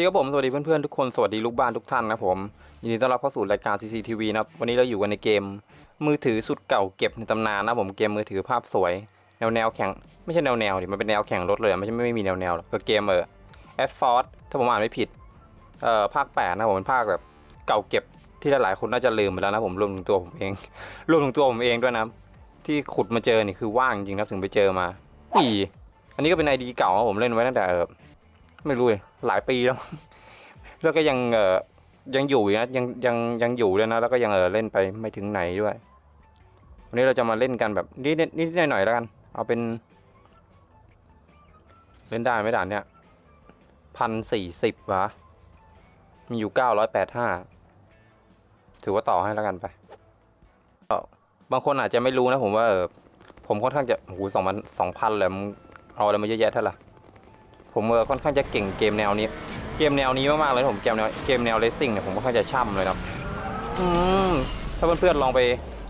ดีครับผม สวัสดีเพื่อนๆทุกคน สวัสดีลูกบ้านทุกท่านนะผม ยินดีต้อนรับเข้าสู่รายการ CCTV นะครับ วันนี้เราอยู่กันในเกม มือถือสุดเก่าเก็บในตำนานนะผม เกมมือถือภาพสวย แนวแนวแข่ง ไม่ใช่แนวแนวดิ มันเป็นแนวแข่งรถเลย ไม่ใช่ไม่มีแนวแนวหรอกก็เกมเออ F Force ถ้าผมอ่านไม่ผิด เอ่อ ภาคแปดนะผมเป็นภาคแบบเก่าเก็บที่หลายๆคนน่าจะลืมไปแล้วนะผม รวมถึงตัวผมเอง รวมถึงตัวผมเองด้วยนะ ที่ขุดมาเจอนี่คือว่างจริงนะถึงไปเจอมาปีอันนี้ก็เป็นไอดีเก่าผมเล่นไว้ตั้งแต่เออ ไม่รู้เลยหลายปีแล้ว แล้วก็ยังเออยังอยู่นะยังยังยังอยู่เลยนะ แล้วก็ยังเออเล่นไปไม่ถึงไหนด้วย วันนี้เราจะมาเล่นกันแบบนิดนิดนิดหน่อยๆแล้วกัน เอาเป็น เล่นได้ไหมด่านเนี้ยพันสี่สิบวะมีอยู่เก้าร้อยแปดห้าถือว่าต่อให้แล้วกันไปบางคนอาจจะไม่รู้นะผมว่าผมค่อนข้างจะโอ้โหสองพันสองพันเลยเอาอะไรมาเยอะแยะเท่าไหร่ ผมเออค่อนข้างจะเก่งเกมแนวนี้ เกมแนวนี้มากๆเลยผมเกมแนวเกมแนวเลสซิ่งเนี่ยผมค่อนข้างจะช่ำเลยนะอืมถ้าเพื่อนๆลองไป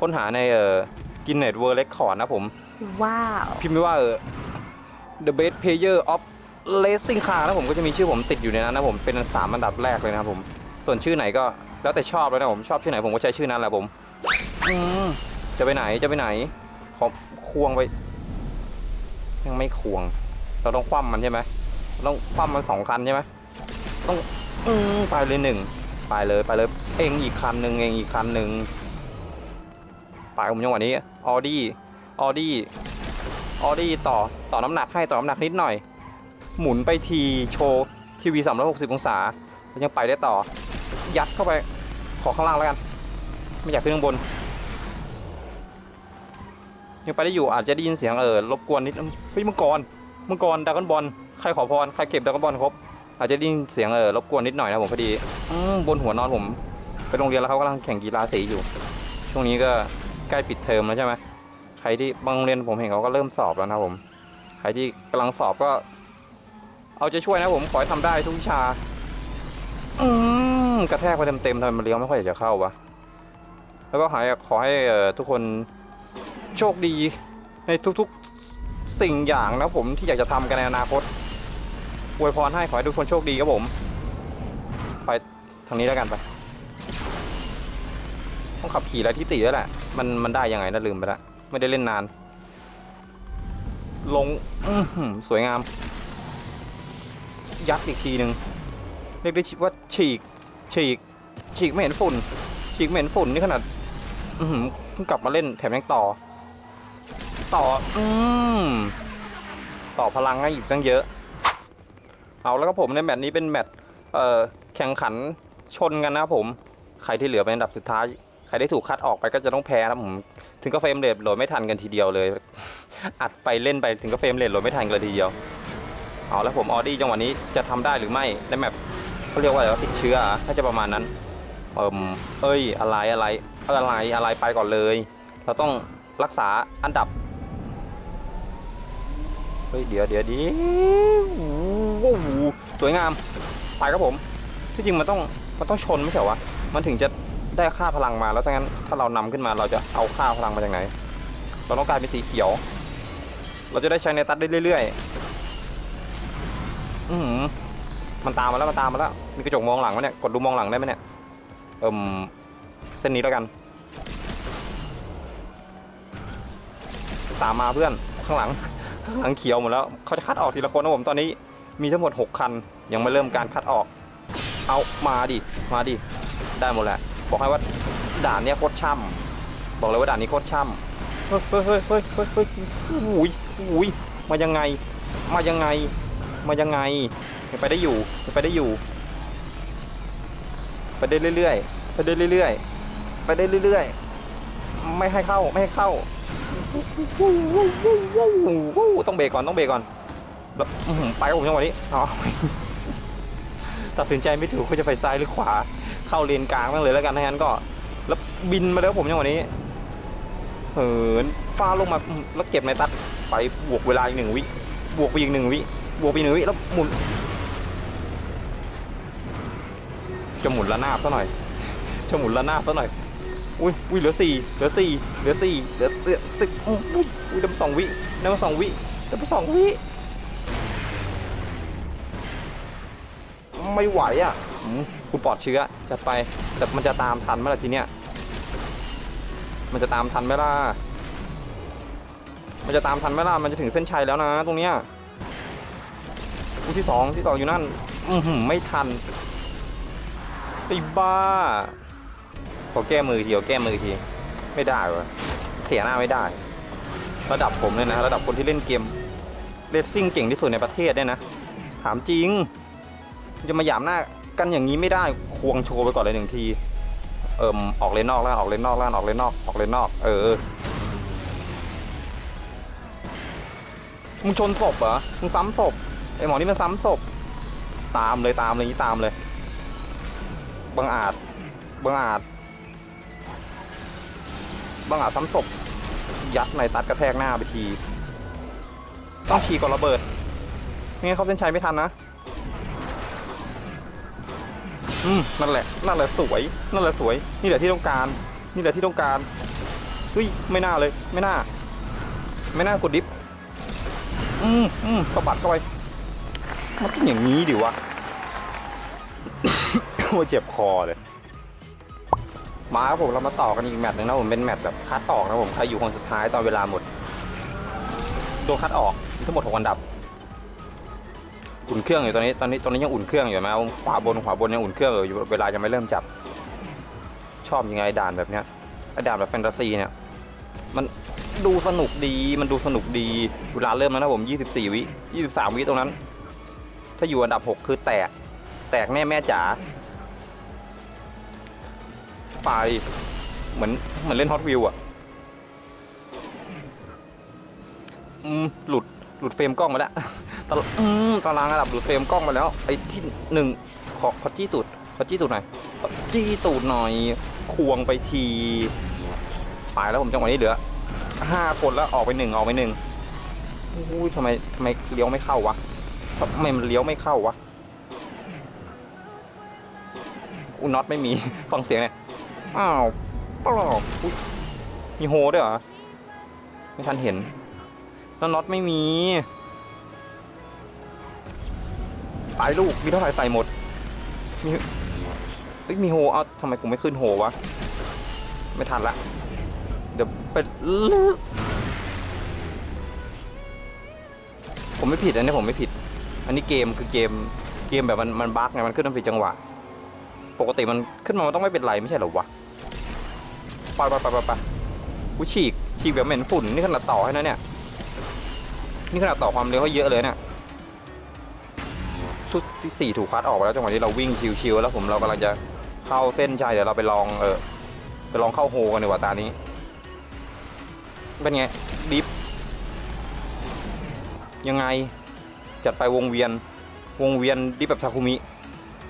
ค้นหาในเออกินเน็ตเวิร์เรคคอร์ดนะผมว้าวพิมพ์ไม่ว่าเออ the best player of racing car นะผมก็จะมีชื่อผมติดอยู่ในนั้นนะผมเป็นสามอันดับแรกเลยนะครับผม ส่วนชื่อไหนก็แล้วแต่ชอบเลยนะผมชอบชื่อไหนผมก็ใช้ชื่อนั้นแหละผมอืมจะไปไหนจะไปไหนขอควงไป ยังไม่ควง เราต้องคว่ำมันใช่ไหมเรา ต้องคว่ำมันสองคันใช่ไหมต้องอืมไปเลยหนึ่งไปเลยไปเลย เองอีกคันหนึ่งเองอีกคันหนึ่งไปผมจังวะนี้ออดี้ออดี้ออดี้ต่อต่อน้ำหนักให้ต่อน้ำหนักนิดหน่อย หมุนไปทีโชว์ทีวี360 องศาแล้วยังไปได้ต่อ ยัดเข้าไปขอข้างล่างแล้วกัน ไม่อยากขึ้นข้างบน ยังไปได้อยู่อาจจะได้ยินเสียงเออรบกวนนิดเฮ้ยมังกรมังกรดากอนบอล ใครขอพรใครเก็บดรากอนบอลครบอาจจะได้ยินเสียงเออรบกวนนิดหน่อยนะผมพอดีอบนหัวนอนผมไปโรงเรียนแล้วเขากำลังแข่งกีฬาสีอยู่ ช่วงนี้ก็ใกล้ปิดเทอมแล้วใช่ไหมใครที่บางโรงเรียนผมเห็นเขาก็เริ่มสอบแล้วนะผมใครที่กำลังสอบก็ เอาใจช่วยนะผมขอให้ทำได้ทุกวิชา อืมกระแทกไปเต็มๆทำไมมันเลี้ยวไม่ค่อยอยากจะเข้าวะแล้วก็ขอให้ขอให้ทุกคนโชคดีในทุกๆสิ่งอย่างนะผมที่อยากจะทำกันในอนาคต อวยพรให้ขอให้ทุกคนโชคดีครับผม ไปทางนี้แล้วกันไป ต้องขับขี่อะไรที่ติแล้วแหละ มันมันได้ยังไงนะลืมไปละไม่ได้เล่นนาน ลงอืสวยงาม ยัดอีกทีหนึ่งเรียกได้ว่าฉีก ฉีก ฉีกไม่เห็นฝุ่น ฉีกไม่เห็นฝุ่นนี่ขนาดอืเพิ่งกลับมาเล่นแถมยังต่อ ต่อ อืมต่อพลังให้อีกตั้งเยอะ เอาแล้วก็ผมในแมตช์นี้เป็นแมตช์แข่งขันชนกันนะครับผมใครที่เหลือเป็นอันดับสุดท้ายใครได้ถูกคัดออกไปก็จะต้องแพ้นะผมถึงก็เฟรมเรทโหลดไม่ทันกันทีเดียวเลย อัดไปเล่นไปถึงก็เฟรมเรทโหลดไม่ทันกันเลยทีเดียวเอาแล้วผมออดี้จังหวะนี้จะทำได้หรือไม่ในแมปเขาเรียกว่าอะไรวะติดเชื้อเหรอถ้าจะประมาณนั้นเอิมเอ้ยอะไรอะไรอะไรอะไรไปก่อนเลย เราต้องรักษาอันดับ เฮ้ยเดี๋ยวเดี๋ยวเดียวว้าวสวยงามไปครับผมที่จริงมันต้องมันต้องชนไม่ใช่เหรอวะมันถึงจะได้ค่าพลังมาแล้วถ้างั้นถ้าเรานำขึ้นมาเราจะเอาค่าพลังมาจากไหน เราต้องกลายเป็นสีเขียว เราจะได้ใช้ในตัดได้เรื่อยๆอือหือมันตามมาแล้วมันตามมาแล้วมีกระจกมองหลังไหมเนี่ยกดดูมองหลังได้ไหมเนี่ยเอิ่มเส้นนี้แล้วกัน ตามมาเพื่อนข้างหลัง หลังเขียวหมดแล้วเขาจะคัดออกทีละคนนะผมตอนนี้มีทั้งหมด 6 คัน ยังไม่เริ่มการคัดออก เอามาดิมาดิได้หมดแหละ บอกให้ว่าด่านเนี้ยโคตรช่ำบอกเลยว่าด่านนี้โคตรช่ำเฮ้ยเฮ้ยเฮ้ยเฮ้ยเฮ้ยเฮ้ยอุ้ยอุ้ยมายังไง มายังไง มายังไงยังไปได้อยู่ยังไปได้อยู่ ไปได้เรื่อยๆไปได้เรื่อยๆไปได้เรื่อยๆไม่ให้เข้าไม่ให้เข้า ต้องเบรกก่อนต้องเบรกก่อนแล้วไปครับผมจังหวะนี้อ๋อตัดสินใจไม่ถูกว่าจะไปซ้ายหรือขวา เข้าเลนกลางบ้างเลยแล้วกันถ้างั้นก็ แล้วบินมาแล้วผมจังหวะนี้เหินฟ้าลงมาแล้วเก็บในตัดไปบวกเวลาอีกหนึ่งวิบวกไปอีกหนึ่งวิบวกไปอีกหนึ่งวิแล้วหมุนจะหมุนระนาบซะหน่อยจะหมุนระนาบซะหน่อย อุ้ยอุ้ยเหลือสี่เหลือสี่เหลือสี่เหลือเหลือสิบอุ้ยอุ้ยอุ้ยด้มาสองวิด้มาสองวิด้มาสองวิไม่ไหวอะอืมกูปลอดเชื้อจะไปแต่มันจะตามทันไหมล่ะทีเนี้ยมันจะตามทันไหมล่ะมันจะตามทันไหมล่ะมันจะถึงเส้นชัยแล้วนะ ตรงเนี้ยลูกที่สองที่ต่ออยู่นั่น อือหือไม่ทันไอ้บ้า ขอแก้มือทีขอแก้มือที ไม่ได้วะเสียหน้าไม่ได้ ระดับผมเลยนะ ระดับคนที่เล่นเกมเลสซิ่งเก่งที่สุดในประเทศเนี่ยนะ ถามจริง จะมาหยามหน้ากันอย่างนี้ไม่ได้ ควงโชว์ไปก่อนเลยหนึ่งที เอิมออกเลนนอกล้วออกเลนนอกล้วออกเลนนอก ออกเลนนอก เออ มึงชนศพเหรอ มึงซ้ำศพ ไอหมอนี่มันซ้ำศพ ตามเลยตามเลยนี่ตามเลย บังอาจ บังอาจ บังอาจซ้ำศพยัดในตัดกระแทกหน้าไปที ต้องขี่ก่อนระเบิดไม่งั้นเขาเส้นชัยไม่ทันนะ อืมนั่นแหละ นั่นแหละสวย นั่นแหละสวย นี่แหละที่ต้องการ นี่แหละที่ต้องการเฮ้ยไม่น่าเลย ไม่น่า ไม่น่ากดดิฟ อืมอืมสะบัดเข้าไป มันเป็นอย่างนี้ดิวะโอ้เจ็บคอเลย มาครับผมเรามาต่อกันอีกแมตช์หนึงนะผมเป็นแมตช์แบบคัดออกนะผมใครอยู่คนสุดท้ายตอนเวลาหมดโดนคัดออกมีทั้งหมดหกอันดับ อุ่นเครื่องอยู่ตอนนี้ตอนนี้ตอนนี้ยังอุ่นเครื่องอยู่ไหมขวาบนขวาบนยังอุ่นเครื่องอยู่เวลายังไม่เริ่มจับ ชอบยังไงด่านแบบเนี้ยไอ้ด่านแบบแฟนตาซีเนี่ยมันดูสนุกดีมันดูสนุกดีเวลาเริ่มแล้วนะผม 24 วิ 23 วิตรงนั้น ถ้าอยู่อันดับ 6 คือแตก แตกแน่แม่จ๋า ไปเหมือนเหมือนเล่นฮอตวิวอะอืมหลุดหลุดเฟรมกล้องมาแล้วตารางตารางอันดับหลุดเฟรมกล้องมาแล้ว ไอ้ที่หนึ่งขอขอจี้ตูดขอจี้ตูดหน่อยขอจี้ตูดหน่อย ควงไปทีไปแล้วผมจังหวะนี้เหลือห้าคนแล้วออกไปหนึ่งออกไปหนึ่งอุ้ทำไมทำไมเลี้ยวไม่เข้าวะทำไมมันเลี้ยวไม่เข้าวะอุน็อตไม่มีฟังเสียงเนี่ย อ้าวปลอกมีโฮด้วยเหรอ ไม่ทันเห็น แล้วน็อตไม่มีตายลูก มีเท่าไหร่ใส่หมด มีเอ้ยมีโฮเอาทำไมกูไม่ขึ้นโฮวะ ไม่ทันละ เดี๋ยวไปผมไม่ผิดอันนี้ผมไม่ผิด อันนี้เกมคือเกมเกมแบบมันมันบั๊กไงมันขึ้นมันผิดจังหวะ ปกติมันขึ้นมามันต้องไม่เป็นไรไม่ใช่เหรอวะ ไปไปไปไปไปกูฉีกฉีกแบบเหม็นฝุ่นนี่ขนาดต่อให้นะเนี่ย นี่ขนาดต่อความเร็วให้เยอะเลยเนี่ยทุกที่สี่ถูกคัดออกไปแล้วจังหวะที่เราวิ่งชิวๆแล้วผมเรากำลังจะเข้าเส้นชัยเดี๋ยวเราไปลองเออไปลองเข้าโฮกันดีกว่าตานี้ เป็นไงดิฟยังไงจัดไปวงเวียนวงเวียนดิฟแบบชาคุมิ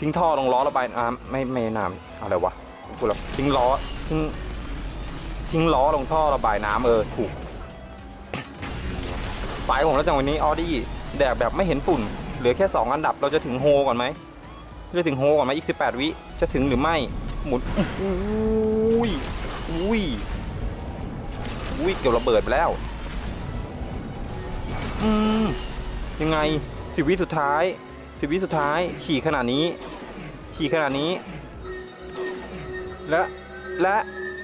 ทิ้งท่อลงล้อระบายอ่าไม่ไม่น้ำอะไรวะกูละทิ้งล้อทิ้ง ทิ้งล้อลงท่อระบายน้ำเออถูกไปผมแล้วจังวันนี้ออดี้แดกแบบไม่เห็นฝุ่น เหลือแค่2อันดับเราจะถึงโฮก่อนไหมจะถึงโฮก่อนไหมอีก 18 วิจะถึงหรือไม่หมุนอุ้ยอุ้ยอุ้ยเกี่ยวระเบิดไปแล้วอืมยังไงสิวิสุดท้ายสิวิสุดท้าย ฉี่ขนาดนี้ ฉี่ขนาดนี้ และและ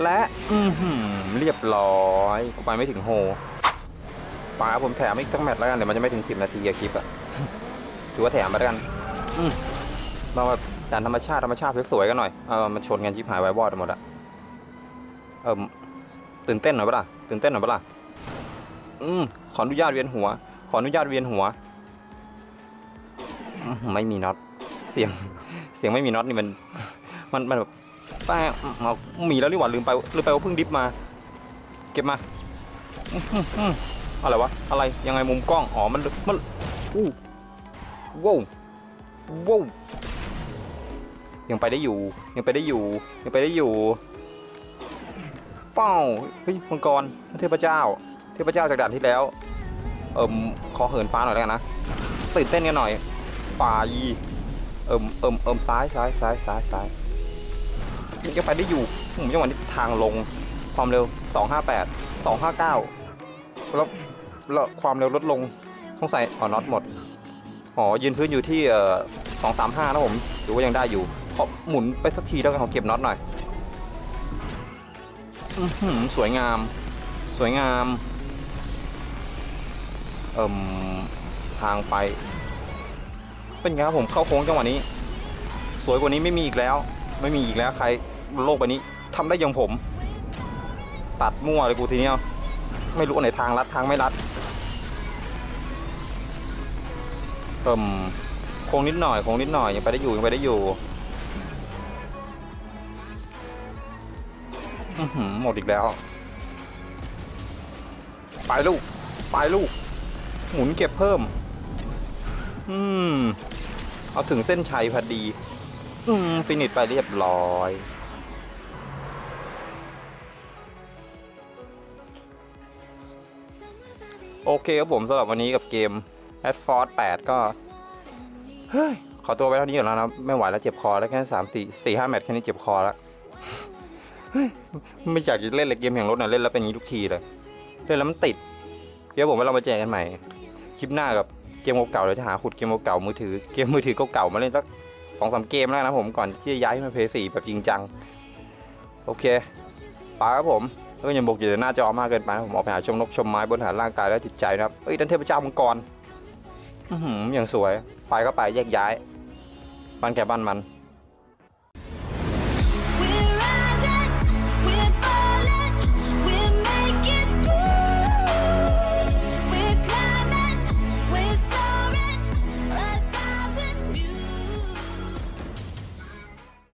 และอืเรียบร้อยกูไปไม่ถึงโฮป๋าผมแถมอีกสักแมตช์แล้วกัน เดี๋ยวมันจะไม่ถึงสิบนาทีอะคลิปอะถือว่าแถมไปแล้วกันอืมาแบบด่านธรรมชาติธรรมชาติสวยๆกันหน่อย เออมันชนกันชิบหายไว้บอดหมดอะเออตื่นเต้นหน่อยปะล่ะตื่นเต้นหน่อยปะล่ะอืมขออนุญาตเวียนหัว ขออนุญาตเวียนหัวไม่มีน็อตเสียงเสียงไม่มีน็อตนี่มัน มันมันแบบ แป้งเอาหมีแล้วนี่หว่าลืมไปลืมไปว่าเพิ่งดิฟมา เก็บมาอะไรวะอะไรยังไงมุมกล้องอ๋อมันมันอู้ว้าวว้าวยังไปได้อยู่ ยังไปได้อยู่ ยังไปได้อยู่เป้าเฮ้ยมังกรเทพเจ้า เทพเจ้าจากด่านที่แล้ว เอิมขอเหินฟ้าหน่อยแล้วกันนะตื่นเต้นกันหน่อยป่ายีเอิมเอิมเอิมซ้ายซ้ายซ้ายซ้ายซ้าย ยังไปได้อยู่ผมจังหวะนี้ทางลง ความเร็ว 258 259 แล้วแล้วความเร็วลดลงสงสัยอ๋อน็อตหมดอ๋อยืนพื้นอยู่ที่เอ่อสองสามห้านะผมถือว่ายังได้อยู่ขอหมุนไปสักทีแล้วกันขอเก็บน็อตหน่อยอือหือสวยงาม สวยงามเอ่มทางไป เป็นไงครับผมเข้าโค้งจังหวะนี้ สวยกว่านี้ไม่มีอีกแล้ว ไม่มีอีกแล้วใครโลกใบนี้ทำได้ย่างผม ตัดมั่วเลยกูทีเนี้ยไม่รู้อันไหนทางลัดทางไม่ลัดเอ่มโค้งนิดหน่อยโค้งนิดหน่อยยังไปได้อยู่ยังไปได้อยู่อื้อหือหมดอีกแล้ว ไปลูก ไปลูก หมุนเก็บเพิ่ม อืม เอาถึงเส้นชัยพอดี อืมฟินิชไปเรียบร้อย โอเคครับผมสำหรับวันนี้กับเกม a d f o r 8ก็ เฮ้ย ขอตัวไปเท่านี้ก่อนแล้วนะ ไม่ไหวแล้วเจ็บคอแล้วแค่สามสี่สี่ห้าแมตช์แค่นี้เจ็บคอแล้ว เฮ้ย ไม่อยากจะเล่นเลยเกมแข่งรถนะเล่นแล้วเป็นอย่างนี้ทุกทีเลย เล่นแล้วมันติด เดี๋ยวผมไว้เรามาเจอกันใหม่ คลิปหน้ากับเกมเก่าๆเดี๋ยวจะหาขุดเกมเก่ามือถือ เกมมือถือเก่าๆมาเล่นสัก สองสามเกมแล้วนะผมก่อนที่จะย้ายมาเพย์สี่แบบจริงจัง โอเคไปครับผมแล้วก็ยังบกอยู่แต่หน้าจอมากเกินไปผมออกไปหาชมนกชมไม้บนฐานร่างกายและจิตใจนะครับเอ้ยดันเทพเจ้ามังกรอือหืออย่างสวยไปก็ไปแยกย้ายบ้านแก่บ้านมัน